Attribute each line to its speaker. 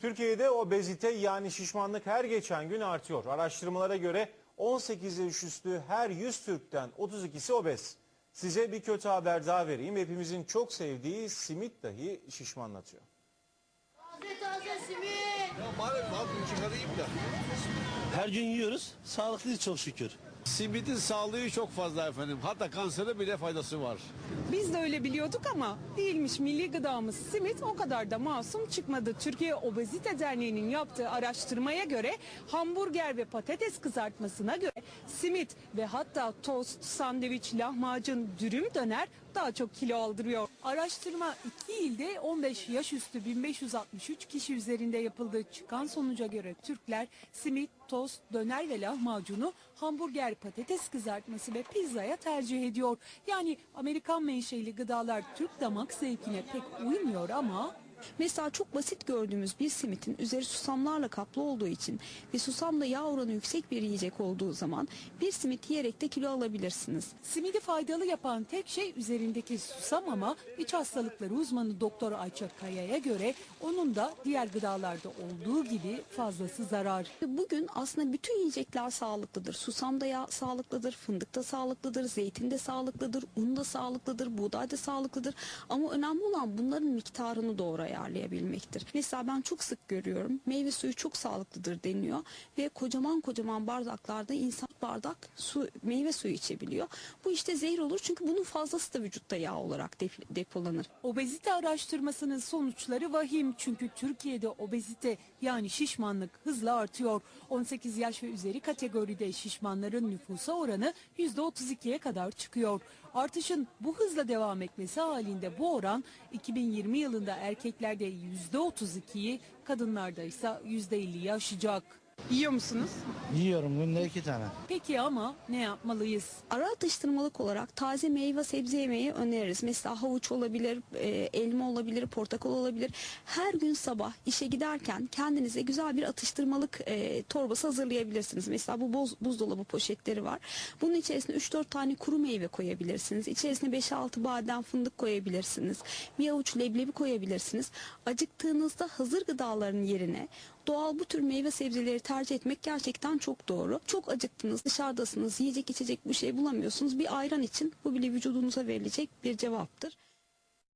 Speaker 1: Türkiye'de obezite yani şişmanlık her geçen gün artıyor. Araştırmalara göre 18 yaş üstü her 100 Türk'ten 32'si obez. Size bir kötü haber daha vereyim. Hepimizin çok sevdiği simit dahi şişmanlatıyor.
Speaker 2: Taze taze simit.
Speaker 3: Ya bari da.
Speaker 4: Her gün yiyoruz. Sağlıklıyız çok şükür.
Speaker 3: Simidin sağlığı çok fazla efendim. Hatta kansere bile faydası var.
Speaker 5: Biz de öyle biliyorduk ama değilmiş milli gıdamız simit o kadar da masum çıkmadı. Türkiye Obezite Derneği'nin yaptığı araştırmaya göre hamburger ve patates kızartmasına göre simit ve hatta tost, sandviç, lahmacun, dürüm döner daha çok kilo aldırıyor. Araştırma 2 ilde 15 yaş üstü 1563 kişi üzerinde yapıldı. Çıkan sonuca göre Türkler simit, tost, döner ve lahmacunu hamburger, patates kızartması ve pizzaya tercih ediyor. Yani Amerikan menşeli gıdalar Türk damak zevkine pek uymuyor ama
Speaker 6: Mesela çok basit gördüğümüz bir simitin üzeri susamlarla kaplı olduğu için ve susamda yağ oranı yüksek bir yiyecek olduğu zaman bir simit yiyerek de kilo alabilirsiniz.
Speaker 5: simidi faydalı yapan tek şey üzerindeki susam ama iç hastalıkları uzmanı Doktor Ayça Kaya'ya göre onun da diğer gıdalarda olduğu gibi fazlası zarar.
Speaker 6: Bugün aslında bütün yiyecekler sağlıklıdır. Susam da yağ sağlıklıdır, fındık da sağlıklıdır, zeytin de sağlıklıdır, un da sağlıklıdır, buğday da sağlıklıdır. Ama önemli olan bunların miktarını doğru ayarlayabilmektir. Mesela ben çok sık görüyorum meyve suyu çok sağlıklıdır deniyor ve kocaman kocaman bardaklarda insan bardak su meyve suyu içebiliyor. Bu işte zehir olur çünkü bunun fazlası da vücutta yağ olarak depolanır.
Speaker 5: Obezite araştırmasının sonuçları vahim çünkü Türkiye'de obezite yani şişmanlık hızla artıyor. 18 yaş ve üzeri kategoride şişmanların nüfusa oranı %32'ye kadar çıkıyor. Artışın bu hızla devam etmesi halinde bu oran 2020 yılında erkeklerde %32'yi kadınlarda ise %50'yi aşacak. Yiyor musunuz?
Speaker 4: Yiyorum günde iki tane.
Speaker 5: Peki ama ne yapmalıyız?
Speaker 6: Ara atıştırmalık olarak taze meyve sebze yemeği öneririz. Mesela havuç olabilir, e, elma olabilir, portakal olabilir. Her gün sabah işe giderken kendinize güzel bir atıştırmalık e, torbası hazırlayabilirsiniz. Mesela bu boz, buzdolabı poşetleri var. Bunun içerisine 3-4 tane kuru meyve koyabilirsiniz. İçerisine 5-6 badem fındık koyabilirsiniz. Bir avuç leblebi koyabilirsiniz. Acıktığınızda hazır gıdaların yerine doğal bu tür meyve sebzeleri tercih etmek gerçekten çok doğru. Çok acıktınız, dışarıdasınız, yiyecek içecek bir şey bulamıyorsunuz. Bir ayran için bu bile vücudunuza verilecek bir cevaptır.